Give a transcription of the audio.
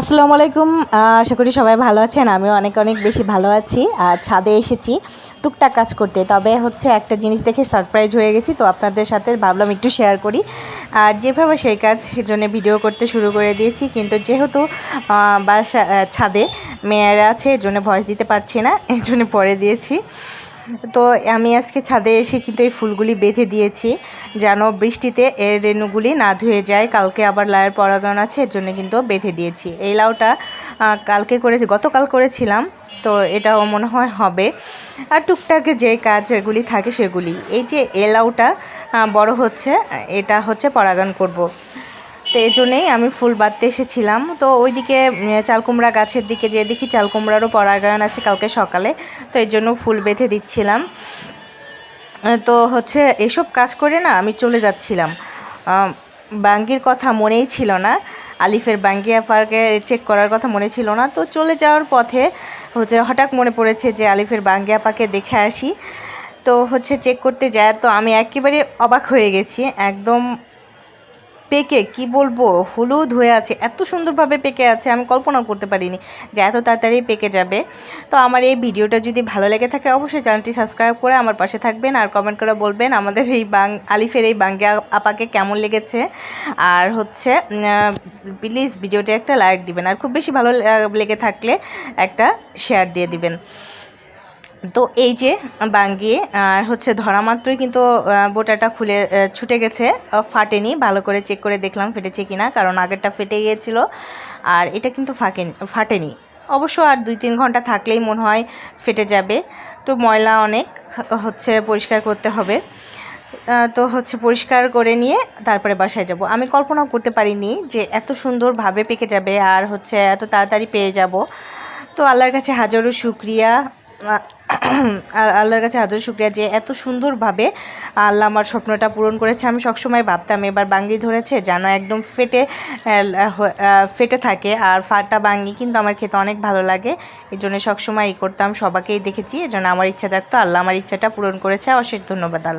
আসসালামু আলাইকুম। আশা করি সবাই ভালো আছেন। আমিও অনেক অনেক বেশি ভালো আছি। আর ছাদে এসেছি টুকটাক কাজ করতে। তবে হচ্ছে একটা জিনিস দেখে সারপ্রাইজ হয়ে গেছি, তো আপনাদের সাথে ভাবলাম একটু শেয়ার করি। আর যেভাবে সেই কাজ জন্য ভিডিও করতে শুরু করে দিয়েছি, কিন্তু যেহেতু বাসা ছাদে মেয়েরা আছে, এর জন্য ভয়েস দিতে পারছি না, এর জন্য পরে দিয়েছি। তো আমি আজকে ছাদে এসে কিন্তু এই ফুলগুলি বেঁধে দিয়েছি, যেন বৃষ্টিতে এর রেণুগুলি না ধুয়ে যায়। কালকে আবার লায়ের পরাগায়ন আছে, এর জন্য কিন্তু বেঁধে দিয়েছি। এই লাউটা কালকে করেছি, গতকাল করেছিলাম, তো এটাও মনে হয় হবে। আর টুকটাক যে কাজগুলি থাকে সেগুলি। এই যে এলাউটা লাউটা বড় হচ্ছে, এটা হচ্ছে পরাগায়ন করব। তো এই জন্যেই আমি ফুল বাঁধতে এসেছিলাম। তো ওইদিকে চালকুমড়া গাছের দিকে যে দেখি চালকুমড়ারও পরাগায়ন আছে কালকে সকালে। তো এই জন্য ফুল বেঁধে দিচ্ছিলাম। তো হচ্ছে এসব কাজ করে না আমি চলে যাচ্ছিলাম। বাঙ্গির কথা মনেই ছিল না। আলিফের বাঙ্গিয়া পার্কে চেক করার কথা মনে ছিল না। তো চলে যাওয়ার পথে হচ্ছে হঠাৎ মনে পড়েছে যে আলিফের বাঙ্গিয়া পাকে দেখে আসি। তো হচ্ছে চেক করতে যায়, তো আমি একেবারে অবাক হয়ে গেছি। একদম পেকে, কি বলব? হলুদ হয়ে আছে, এত সুন্দরভাবে পেকে আছে, আমি কল্পনাও করতে পারিনি যে এত তাড়াতাড়ি পেকে যাবে। তো আমার এই ভিডিওটা যদি ভালো লেগে থাকে, অবশ্যই চ্যানেলটি সাবস্ক্রাইব করে আমার পাশে থাকবেন আর কমেন্ট করে বলবেন আমাদের এই বাং, আলিফের এই বাঙ্গে আপাকে কেমন লেগেছে। আর হচ্ছে প্লিজ ভিডিওটি একটা লাইক দিবেন আর খুব বেশি ভালো লেগে থাকলে একটা শেয়ার দিয়ে দিবেন। তো এই যে বাঙ্গিয়ে আর হচ্ছে ধরা মাত্রই কিন্তু বোটাটা খুলে ছুটে গেছে। ফাটেনি, ভালো করে চেক করে দেখলাম ফেটেছে কিনা, কারণ আগেরটা ফেটে গিয়েছিল, আর এটা কিন্তু ফাঁকেনি ফাটেনি। অবশ্য আর দুই তিন ঘণ্টা থাকলেই মনে হয় ফেটে যাবে। তো ময়লা অনেক, হচ্ছে পরিষ্কার করতে হবে। তো হচ্ছে পরিষ্কার করে নিয়ে তারপরে বাসায় যাব। আমি কল্পনাও করতে পারিনি যে এত সুন্দরভাবে পেকে যাবে আর হচ্ছে এত তাড়াতাড়ি পেয়ে যাব। তো আল্লাহর কাছে হাজারো শুক্রিয়া। আর আল্লাহর কাছে হাজার শুক্রিয়া যে এত সুন্দরভাবে আল্লাহ আমার স্বপ্নটা পূরণ করেছে। আমি সবসময় ভাবতাম এবার বাঙ্গি ধরেছে, যেন একদম ফেটে ফেটে থাকে আর ফাটা বাঙ্গি কিন্তু আমার খেতে অনেক ভালো লাগে। এই জন্য সবসময় ই করতাম, সবাইকেই দেখেছি এই জন্য আমার ইচ্ছা থাকতো আল্লাহ আমার ইচ্ছাটা পূরণ করেছে। অশেষ ধন্যবাদ আল্লাহ।